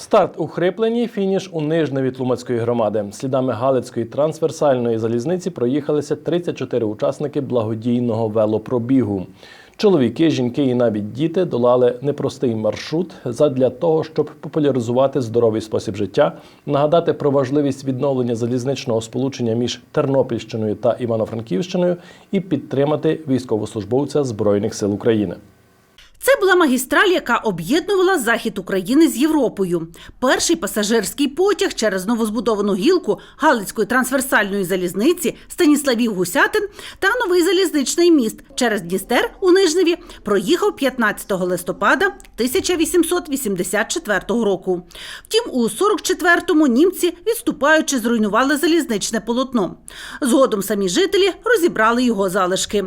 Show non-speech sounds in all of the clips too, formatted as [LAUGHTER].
Старт у фініш у Нижневі Тлумацької громади. Слідами Галицької трансверсальної залізниці проїхалися 34 учасники благодійного велопробігу. Чоловіки, жінки і навіть діти долали непростий маршрут задля того, щоб популяризувати здоровий спосіб життя, нагадати про важливість відновлення залізничного сполучення між Тернопільщиною та Івано-Франківщиною і підтримати військовослужбовця Збройних сил України. Це була магістраль, яка об'єднувала захід України з Європою. Перший пасажирський потяг через новозбудовану гілку Галицької трансверсальної залізниці Станіславів Гусятин та новий залізничний міст через Дністер у Нижневі проїхав 15 листопада 1884 року. Втім, у 44-му німці, відступаючи, зруйнували залізничне полотно. Згодом самі жителі розібрали його залишки.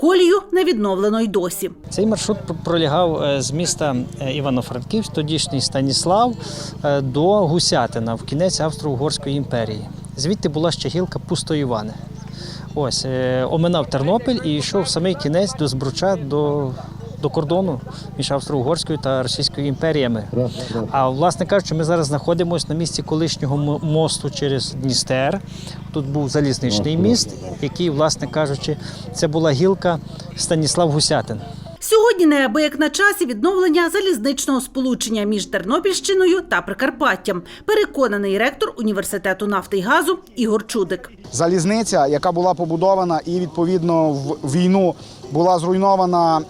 Колію не відновлено й досі. Цей маршрут пр- пролягав е, з міста е, Івано-Франківськ, тодішній Станіслав, е, до Гусятина в кінець Австро-Угорської імперії. Звідти була ще гілка Пустоївани. Ось оминав Тернопіль і йшов в самий кінець до Збруча, до, до кордону між Австро-Угорською та Російською імперіями. А власне кажучи, ми зараз знаходимося на місці колишнього мосту через Дністер. Тут був залізничний міст, який, власне кажучи, це була гілка Станіслав Гусятин. Сьогодні неабияк на часі відновлення залізничного сполучення між Тернопільщиною та Прикарпаттям. Переконаний ректор університету нафти і газу Ігор Чудик. залізниця, яка була побудована і відповідно в війну була зруйнована.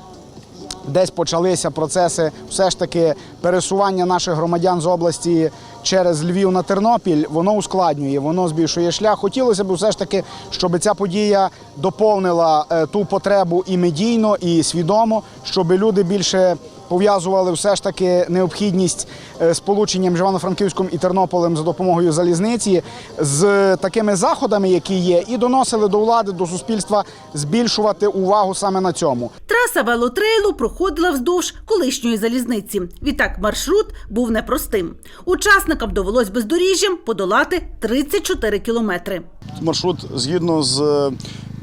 Десь почалися процеси все ж таки пересування наших громадян з області через Львів на Тернопіль. Воно ускладнює, воно збільшує шлях. Хотілося б все ж таки, щоб ця подія доповнила е, ту потребу і медійно, і свідомо, щоб люди більше пов'язували все ж таки необхідність е, сполучення між Івано-Франківськом і Тернополем за допомогою залізниці з такими заходами, які є, і доносили до влади, до суспільства збільшувати увагу саме на цьому. Траса велотрейлу проходила вздовж колишньої залізниці. Відтак маршрут був непростим. Учасникам довелось бездоріжжям подолати 34 кілометри. маршрут згідно з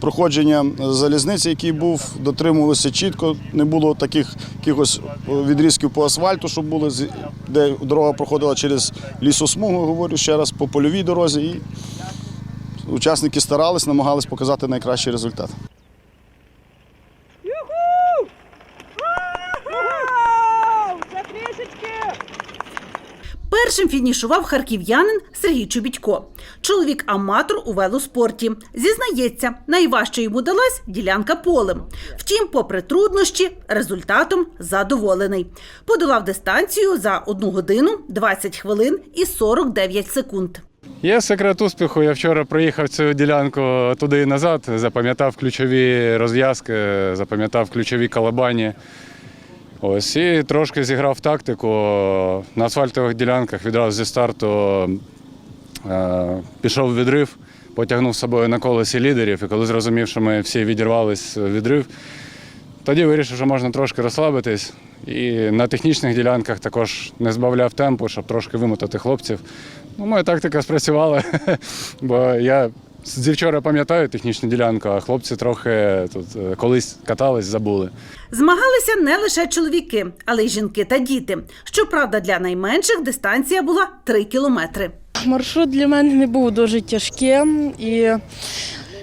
е, проходженням залізниці, який був, дотримувалися чітко. Не було таких якихось відрізків по асфальту, щоб було де дорога проходила через лісосмугу, говорю ще раз, по польовій дорозі. І учасники старались, намагались показати найкращий результат. Першим фінішував харків'янин Сергій Чубітько. Чоловік аматор у велоспорті. Зізнається, найважче йому далась ділянка полем. Втім, попри труднощі, результатом задоволений. Подолав дистанцію за 1 годину 20 хвилин і 49 секунд. Є секрет успіху. Я вчора проїхав цю ділянку туди і назад, запам'ятав ключові розв'язки, запам'ятав ключові колебані. Ось і трошки зіграв тактику. На асфальтових ділянках відразу зі старту е, пішов відрив, потягнув з собою на колесі лідерів. І коли зрозумів, що ми всі відірвались відрив, тоді вирішив, що можна трошки розслабитись. І на технічних ділянках також не збавляв темпу, щоб трошки вимотати хлопців. Ну, моя тактика спрацювала, [LAUGHS] бо я зі вчора пам'ятаю технічну ділянку, а хлопці трохи тут е, колись катались, забули. Змагалися не лише чоловіки, але й жінки та діти. Щоправда, для найменших дистанція була 3 кілометри. Маршрут для мене не був дуже тяжким і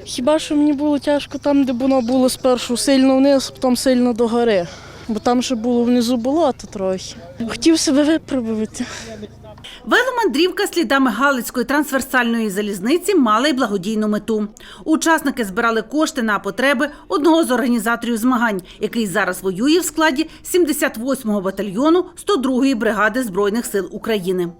хіба що мені було тяжко там, де воно було спершу сильно вниз, потім сильно догори. Бо там ще було внизу болото трохи. Хотів себе випробувати. Веломандрівка слідами Галицької трансверсальної залізниці мала й благодійну мету. Учасники збирали кошти на потреби одного з організаторів змагань, який зараз воює в складі 78-го батальйону 102-ї бригади Збройних сил України.